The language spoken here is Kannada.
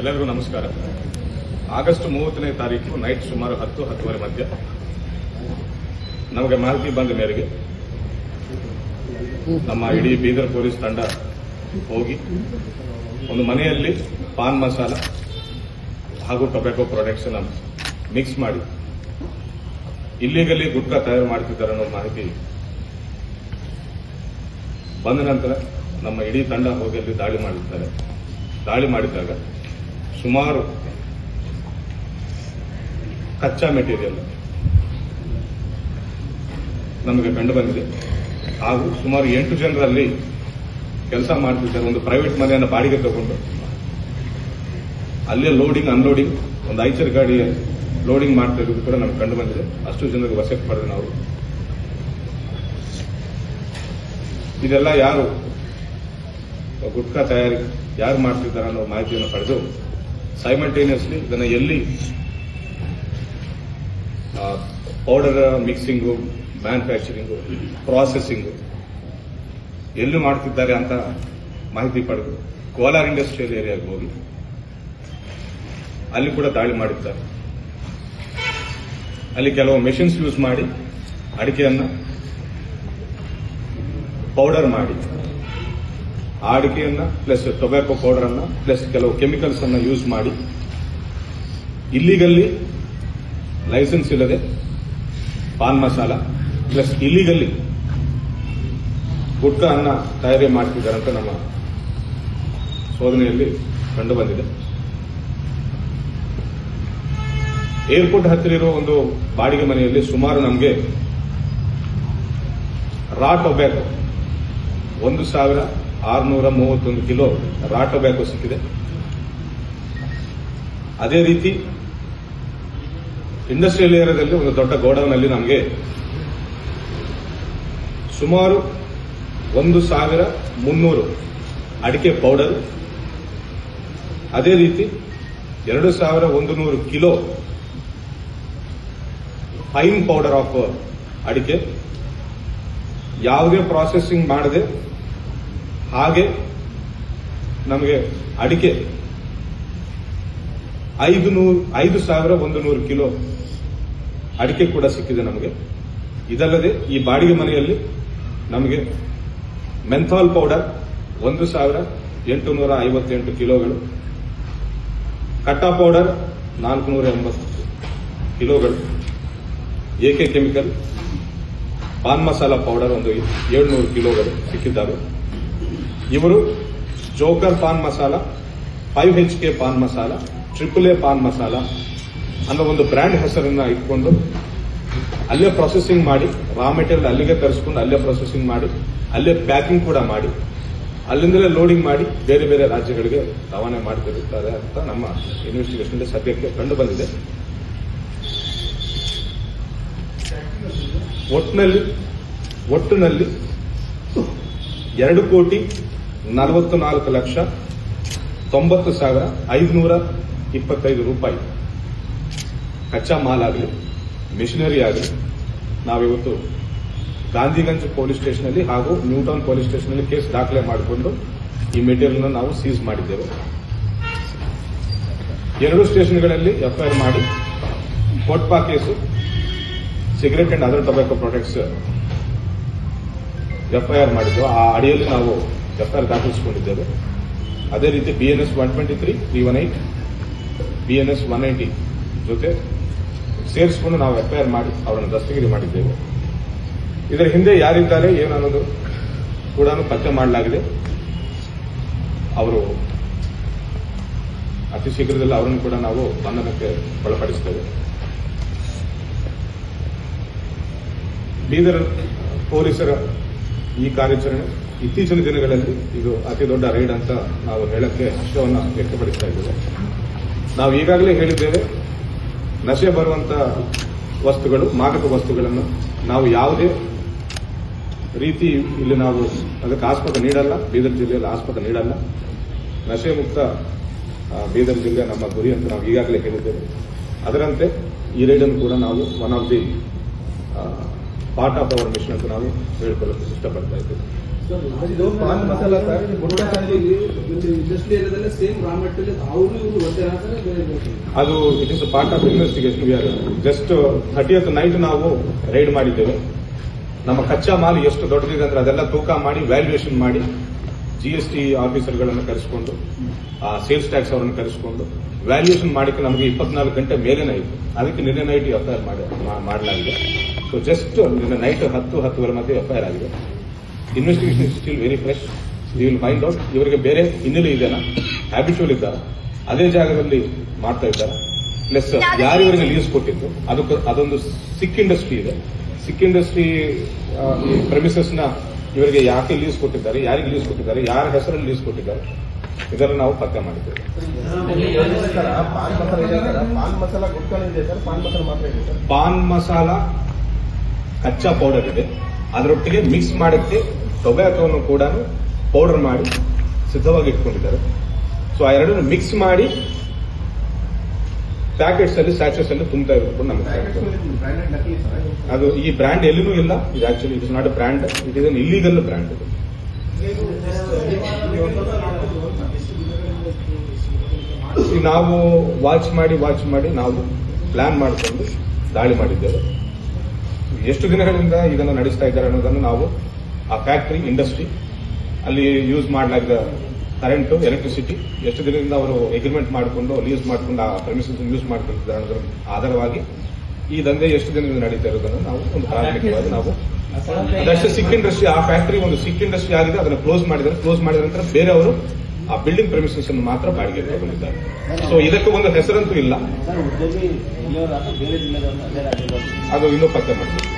ಎಲ್ಲರಿಗೂ ನಮಸ್ಕಾರ. ಆಗಸ್ಟ್ ಮೂವತ್ತನೇ ತಾರೀಕು ನೈಟ್ ಸುಮಾರು ಹತ್ತು, ಹತ್ತುವರೆ ಮಧ್ಯ. ನಮಗೆ ಮಾಹಿತಿ ಬಂದ ಮೇರೆಗೆ ನಮ್ಮ ಇಡೀ ಬೀದರ್ ಪೊಲೀಸ್ ತಂಡ ಹೋಗಿ ಒಂದು ಮನೆಯಲ್ಲಿ ಪಾನ್ ಮಸಾಲ ಹಾಗೂ ಟೊಬ್ಯಾಕೋ ಪ್ರಾಡಕ್ಟ್ಸ್ ಅನ್ನು ಮಿಕ್ಸ್ ಮಾಡಿ ಇಲ್ಲಿಗಲ್ಲಿ ಗುಟ್ಕಾ ತಯಾರು ಮಾಡ್ತಿದ್ದಾರೆ ಅನ್ನೋ ಮಾಹಿತಿ ಬಂದ ನಂತರ ನಮ್ಮ ಇಡೀ ತಂಡ ಹೋಗಿ ಅಲ್ಲಿ ದಾಳಿ ಮಾಡಿದ್ದಾರೆ. ದಾಳಿ ಮಾಡಿದಾಗ ಸುಮಾರು ಕಚ್ಚಾ ಮೆಟೀರಿಯಲ್ ನಮಗೆ ಕಂಡು ಬಂದಿದೆ. ಹಾಗೂ ಸುಮಾರು ಎಂಟು ಜನರಲ್ಲಿ ಕೆಲಸ ಮಾಡ್ತಿದ್ದಾರೆ. ಒಂದು ಪ್ರೈವೇಟ್ ಮನೆಯನ್ನು ಬಾಡಿಗೆ ತಗೊಂಡು. ಅಲ್ಲೇ ಲೋಡಿಂಗ್ ಅನ್ಲೋಡಿಂಗ್ ಒಂದು ಐಚರ್ ಗಾಡಿ ಲೋಡಿಂಗ್ ಮಾಡ್ತಾ ಇರೋದು ಕೂಡ ನಮ್ಗೆ ಕಂಡು ಬಂದಿದೆ. ಅಷ್ಟು ಜನರಿಗೆ ವಸತಿ ಪಡೆದು ನಾವು ಇದೆಲ್ಲ ಯಾರು? ಗುಟ್ಕಾ ತಯಾರಿ ಯಾರು ಮಾಡ್ತಿದ್ದಾರೆ ಅನ್ನೋ ಮಾಹಿತಿಯನ್ನು ಪಡೆದು ಸೈಮಲ್ಟೇನಿಯಸ್ಲಿ ಇದನ್ನು ಎಲ್ಲಿ ಪೌಡರ್ ಮಿಕ್ಸಿಂಗು ಮ್ಯಾನುಫ್ಯಾಕ್ಚರಿಂಗು ಪ್ರಾಸೆಸಿಂಗು ಎಲ್ಲಿ ಮಾಡ್ತಿದ್ದಾರೆ ಅಂತ ಮಾಹಿತಿ ಪಡೆದು, ಕೋಲಾರ್ ಇಂಡಸ್ಟ್ರಿಯಲ್ ಏರಿಯಾಗೆ ಹೋಗಿ, ಅಲ್ಲಿ ಕೂಡ ದಾಳಿ ಮಾಡಿದ್ದಾರೆ. ಅಲ್ಲಿ ಕೆಲವು ಮೆಷಿನ್ಸ್ ಯೂಸ್ ಮಾಡಿ, ಅಡಿಕೆಯನ್ನು ಪೌಡರ್ ಮಾಡಿ. ಆ ಅಡಿಕೆಯನ್ನ ಪ್ಲಸ್ ಟೊಬ್ಯಾಕೊ ಪೌಡರ್ ಅನ್ನ ಪ್ಲಸ್ ಕೆಲವು ಕೆಮಿಕಲ್ಸ್ ಅನ್ನ ಯೂಸ್ ಮಾಡಿ ಇಲ್ಲಿಗಲ್ಲಿ ಲೈಸೆನ್ಸ್ ಇಲ್ಲದೆ PAN masala plus illegally gutka ಅನ್ನ ತಯಾರಿ ಮಾಡ್ತಿದ್ದಾರೆ ಅಂತ ನಮ್ಮ ಶೋಧನೆಯಲ್ಲಿ ಕಂಡು ಬಂದಿದೆ. ಏರ್ಪೋರ್ಟ್ ಹತ್ತಿರ ಇರುವ ಒಂದು ಬಾಡಿಗೆ ಮನೆಯಲ್ಲಿ ಸುಮಾರು ನಮಗೆ ರಾ ಟೊಬ್ಯಾಕೊ ಒಂದು ಸಾವಿರ ಆರುನೂರ ಮೂವತ್ತೊಂದು ಕಿಲೋ ರಾ ಟೊಬ್ಯಾಕೊ ಸಿಕ್ಕಿದೆ. ಅದೇ ರೀತಿ ಇಂಡಸ್ಟ್ರಿಯಲ್ ಏರಿಯಾದಲ್ಲಿ ಒಂದು ದೊಡ್ಡ ಗೋಡೌನ್ ಅಲ್ಲಿ ನಮಗೆ ಸುಮಾರು ಒಂದು ಸಾವಿರ ಮುನ್ನೂರು ಅಡಿಕೆ ಪೌಡರ್ ಅದೇ ರೀತಿ ಎರಡು ಸಾವಿರ ಒಂದು ನೂರು ಕಿಲೋ ಫೈನ್ ಪೌಡರ್ ಆಫ್ ಅಡಿಕೆ. ಯಾವುದೇ ಪ್ರಾಸೆಸಿಂಗ್ ಮಾಡದೆ ಹಾಗೆ ನಮಗೆ ಅಡಿಕೆ ಐದು ನೂರು, ಐದು ಸಾವಿರ ಒಂದು ನೂರು ಕಿಲೋ ಅಡಿಕೆ ಕೂಡ ಸಿಕ್ಕಿದೆ ನಮಗೆ. ಇದಲ್ಲದೆ ಈ ಬಾಡಿಗೆ ಮನೆಯಲ್ಲಿ ನಮಗೆ ಮೆಂಥಾಲ್ ಪೌಡರ್ ಒಂದು ಸಾವಿರ ಎಂಟು ನೂರ ಐವತ್ತೆಂಟು ಕಿಲೋಗಳು, ಕಟ್ಟಾ ಪೌಡರ್ ನಾಲ್ಕುನೂರ ಎಂಬತ್ತು ಕಿಲೋಗಳು ಎಕೆ ಕೆಮಿಕಲ್, ಪಾನ್ ಮಸಾಲ ಪೌಡರ್ ಒಂದು ಏಳ್ನೂರು ಕಿಲೋಗಳು ಸಿಕ್ಕಿದ್ದಾವೆ. ಇವರು joker pan masala, five H K pan masala triple A pan masala ಅನ್ನೋ ಒಂದು ಬ್ರ್ಯಾಂಡ್ ಹೆಸರನ್ನ ಇಟ್ಕೊಂಡು ಅಲ್ಲೇ ಪ್ರೊಸೆಸಿಂಗ್ ಮಾಡಿ ರಾ ಮೆಟೀರಿಯಲ್ ಅಲ್ಲಿಗೆ ತರಿಸ್ಕೊಂಡು ಅಲ್ಲೇ ಪ್ರೊಸೆಸಿಂಗ್ ಮಾಡಿ, ಅಲ್ಲೇ ಪ್ಯಾಕಿಂಗ್ ಕೂಡ ಮಾಡಿ, ಅಲ್ಲಿಂದಲೇ ಲೋಡಿಂಗ್ ಮಾಡಿ ಬೇರೆ ಬೇರೆ ರಾಜ್ಯಗಳಿಗೆ ರವಾನೆ ಮಾಡ್ತಿರುತ್ತಾರೆ ಅಂತ ನಮ್ಮ ಇನ್ವೆಸ್ಟಿಗೇಷನ್ ಸದ್ಯಕ್ಕೆ ಕಂಡು ಬಂದಿದೆ. ಒಟ್ಟಿನಲ್ಲಿ ಒಟ್ಟಿನಲ್ಲಿ ಎರಡು ಕೋಟಿ ನಲವತ್ತು ನಾಲ್ಕು ಲಕ್ಷ ತೊಂಬತ್ತು ಸಾವಿರ ಐದುನೂರ ಇಪ್ಪತ್ತೈದು ರೂಪಾಯಿ. ಕಚ್ಚಾ ಮಾಲ್ ಆಗಲಿ ಮಿಷನರಿ ಆಗಲಿ, ನಾವಿವತ್ತು ಗಾಂಧಿಗಂಜ್ ಪೊಲೀಸ್ ಸ್ಟೇಷನಲ್ಲಿ ಹಾಗೂ ನ್ಯೂಟೌನ್ ಪೊಲೀಸ್ ಸ್ಟೇಷನಲ್ಲಿ ಕೇಸ್ ದಾಖಲೆ ಮಾಡಿಕೊಂಡು ಈ ಮೆಟೀರಿಯಲ್ ನಾವು ಸೀಸ್ ಮಾಡಿದ್ದೇವೆ. ಎರಡು ಸ್ಟೇಷನ್ಗಳಲ್ಲಿ ಎಫ್ಐಆರ್ ಮಾಡಿ COTPA case, cigarette and other tobacco products FIR ಮಾಡಿದ್ದು ಆ ಅಡಿಯಲ್ಲಿ ನಾವು ಎಫ್ಐಆರ್ ದಾಖಲಿಸಿಕೊಂಡಿದ್ದೇವೆ. ಅದೇ ರೀತಿ BNS one twenty three three one eight BNS one ninety ಜೊತೆ ಸೇರಿಸಿಕೊಂಡು ನಾವು ಎಫ್ಐಆರ್ ಮಾಡಿ ಅವರನ್ನು ದಸ್ತಗಿರಿ ಮಾಡಿದ್ದೇವೆ. ಇದರ ಹಿಂದೆ ಯಾರಿದ್ದಾರೆ ಏನನ್ನೋದು ಕೂಡ ಪತ್ತೆ ಮಾಡಲಾಗಿದೆ. ಅವರು ಅತಿ ಶೀಘ್ರದಲ್ಲಿ ಅವರನ್ನು ಕೂಡ ನಾವು ಬಂಧನಕ್ಕೆ ಒಳಪಡಿಸ್ತೇವೆ. ಬೀದರ್ ಪೊಲೀಸರ ಈ ಕಾರ್ಯಾಚರಣೆ ಇತ್ತೀಚಿನ ದಿನಗಳಲ್ಲಿ ಇದು ಅತಿ ದೊಡ್ಡ ರೈಡ್ ಅಂತ ನಾವು ಹೇಳಕ್ಕೆ ಹರ್ಷವನ್ನು ವ್ಯಕ್ತಪಡಿಸ್ತಾ ಇದ್ದೇವೆ. ನಾವು ಈಗಾಗಲೇ ಹೇಳಿದ್ದೇವೆ, ನಶೆ ಬರುವಂಥ ವಸ್ತುಗಳು, ಮಾದಕ ವಸ್ತುಗಳನ್ನು ನಾವು ಯಾವುದೇ ರೀತಿ ಇಲ್ಲಿ ನಾವು ಅದಕ್ಕೆ ಆಸ್ಪದ ನೀಡಲ್ಲ, ಬೀದರ್ ಜಿಲ್ಲೆಯಲ್ಲಿ ಆಸ್ಪದ ನೀಡಲ್ಲ. ನಶೆ ಮುಕ್ತ ಬೀದರ್ ಜಿಲ್ಲೆ ನಮ್ಮ ಗುರಿ ಅಂತ ನಾವು ಈಗಾಗಲೇ ಹೇಳಿದ್ದೇವೆ. ಅದರಂತೆ ಈ ರೈಡನ್ನು ಕೂಡ ನಾವು one of the part of our mission ಅಂತ ನಾವು ಹೇಳಿಕೊಳ್ಳಲು ಇಷ್ಟಪಡ್ತಾ ಇದ್ದೇವೆ. ಇದು ಪಾನ್ ಮಸಾಲ ಸರ್ ಇಂಡಸ್ಟ್ರಿ ಏರಿಯಾದಲ್ಲೇ ಸೇಮ್ ರಾ ಮೆಟೀರಿಯಲ್ ಅವರು ಅದು it is part of investigation we are just thirtieth night ನಾವು ರೈಡ್ ಮಾಡಿದ್ದೇವೆ. ನಮ್ಮ ಕಚ್ಚಾ ಮಾಲ್ ಎಷ್ಟು ದೊಡ್ಡದಿದೆ ಅಂದ್ರೆ ಅದೆಲ್ಲ ತೂಕ ಮಾಡಿ ವ್ಯಾಲ್ಯೂಯೇಷನ್ ಮಾಡಿ ಜಿ ಎಸ್ ಟಿ ಆಫೀಸರ್ಗಳನ್ನು ಕರೆಸಿಕೊಂಡು ಸೇಲ್ಸ್ ಟ್ಯಾಕ್ಸ್ ಅವರನ್ನು ಕರೆಸಿಕೊಂಡು ವ್ಯಾಲ್ಯೂಯೇಷನ್ ಮಾಡಿಕ್ಕೆ ನಮಗೆ ಇಪ್ಪತ್ನಾಲ್ಕು ಗಂಟೆ ಮೇಲೇನೆ ಆಯಿತು ಅದಕ್ಕೆ ನಿನ್ನೆ ನೈಟ್ ಎಫ್ಐಆರ್ ಮಾಡಿ ಮಾಡಲಾಗಿದೆ. ಸೊ ಜಸ್ಟ್ ನಿನ್ನೆ ನೈಟ್ ಹತ್ತು, ಹತ್ತುವರೆ ಮಧ್ಯೆ ಎಫ್ಐಆರ್ ಆಗಿದೆ. Investigation is still very fresh you will find out ಇವರಿಗೆ ಬೇರೆ ಹಿನ್ನೆಲೆ ಇದೆಯಾ ಹ್ಯಾಬಿಚುವಲ್ ಇದ್ದಾರ. ಅದೇ ಜಾಗದಲ್ಲಿ ಮಾಡ್ತಾ ಇದ್ದಾರೆ. ಪ್ಲಸ್ ಯಾರು ಇವರಿಗೆ ಲೀಸ್ ಕೊಟ್ಟಿದ್ದು ಅದಕ್ಕೆ ಅದೊಂದು ಸಿಕ್ ಇಂಡಸ್ಟ್ರಿ ಇದೆ. ಸಿಕ್ ಇಂಡಸ್ಟ್ರಿ ಈ ಪ್ರಮಿಸಸ್ನ ಇವರಿಗೆ ಯಾಕೆ ಲೀಸ್ ಕೊಟ್ಟಿದ್ದಾರೆ? ಯಾರಿಗೆ ಲೀಸ್ ಕೊಟ್ಟಿದ್ದಾರೆ? ಯಾರ ಹೆಸರಲ್ಲಿ ಲೀಸ್ ಕೊಟ್ಟಿದ್ದಾರೆ? ಇದನ್ನು ನಾವು ಪತ್ತೆ ಮಾಡಿದ್ದೇವೆ. ಪಾನ್ ಮಸಾಲ ಕಚ್ಚಾ ಪೌಡರ್ ಇದೆ. ಅದರೊಟ್ಟಿಗೆ ಮಿಕ್ಸ್ ಮಾಡೋಕ್ಕೆ ಟೊಬ್ಯಾಕೋನು ಕೂಡ ಪೌಡರ್ ಮಾಡಿ ಸಿದ್ಧವಾಗಿ ಇಟ್ಕೊಂಡಿದ್ದಾರೆ. ಸೊ ಆ ಎರಡನ್ನು ಮಿಕ್ಸ್ ಮಾಡಿ ಪ್ಯಾಕೆಟ್ಸ್ ಅಲ್ಲಿ ಸ್ಯಾಚಸ್ ಅಲ್ಲಿ ಇದು. ಅದು ಈ ಬ್ರ್ಯಾಂಡ್ ಎಲ್ಲೂ ಇಲ್ಲ. ಇದು actually it is not a brand it is an illegal brand ಇದು ನಾವು ವಾಚ್ ಮಾಡಿ ವಾಚ್ ಮಾಡಿ, ನಾವು ಪ್ಲಾನ್ ಮಾಡಿಕೊಂಡು ದಾಳಿ ಮಾಡಿದ್ದೇವೆ. ಎಷ್ಟು ದಿನಗಳಿಂದ ಇದನ್ನು ನಡೆಸ್ತಾ ಇದ್ದಾರೆ ಅನ್ನೋದನ್ನು ನಾವು ಆ ಫ್ಯಾಕ್ಟರಿ ಇಂಡಸ್ಟ್ರಿ ಅಲ್ಲಿ ಯೂಸ್ ಮಾಡಲಾಗಿದ್ದ ಕರೆಂಟು ಎಲೆಕ್ಟ್ರಿಸಿಟಿ ಎಷ್ಟು ದಿನದಿಂದ ಅವರು ಅಗ್ರಿಮೆಂಟ್ ಮಾಡಿಕೊಂಡು ಲೀಸ್ ಮಾಡಿಕೊಂಡು, ಆ ಪ್ರಮಿಸಸ್ ಯೂಸ್ ಮಾಡ್ಕೊಂಡಿದ್ದಾರೆ ಅನ್ನೋದ್ರ ಆಧಾರವಾಗಿ ಈ ದಂಧೆ ಎಷ್ಟು ದಿನದಿಂದ ನಡೀತಾ ಇರೋದನ್ನು ನಾವು ಒಂದು ಪ್ರಾಥಮಿಕವಾಗಿ ನಾವು ಅದಷ್ಟೇ ಸಿಕ್ ಇಂಡಸ್ಟ್ರಿ ಆ ಫ್ಯಾಕ್ಟರಿ ಒಂದು ಸಿಕ್ ಇಂಡಸ್ಟ್ರಿ ಆಗಿದೆ, ಅದನ್ನು ಕ್ಲೋಸ್ ಮಾಡಿದ್ದಾರೆ. ಕ್ಲೋಸ್ ಮಾಡಿದ ನಂತರ ಬೇರೆಯವರು ಆ ಬಿಲ್ಡಿಂಗ್ ಪರ್ಮಿಷನ್ಸ್ ಅನ್ನು ಮಾತ್ರ ಬಾಡಿಗೆ ತಗೊಂಡಿದ್ದಾರೆ. ಸೊ ಇದಕ್ಕೆ ಒಂದು ಹೆಸರಂತೂ ಇಲ್ಲ. ಅದು ಇನ್ನೂ ಪತ್ತೆ ಮಾಡಬೇಕು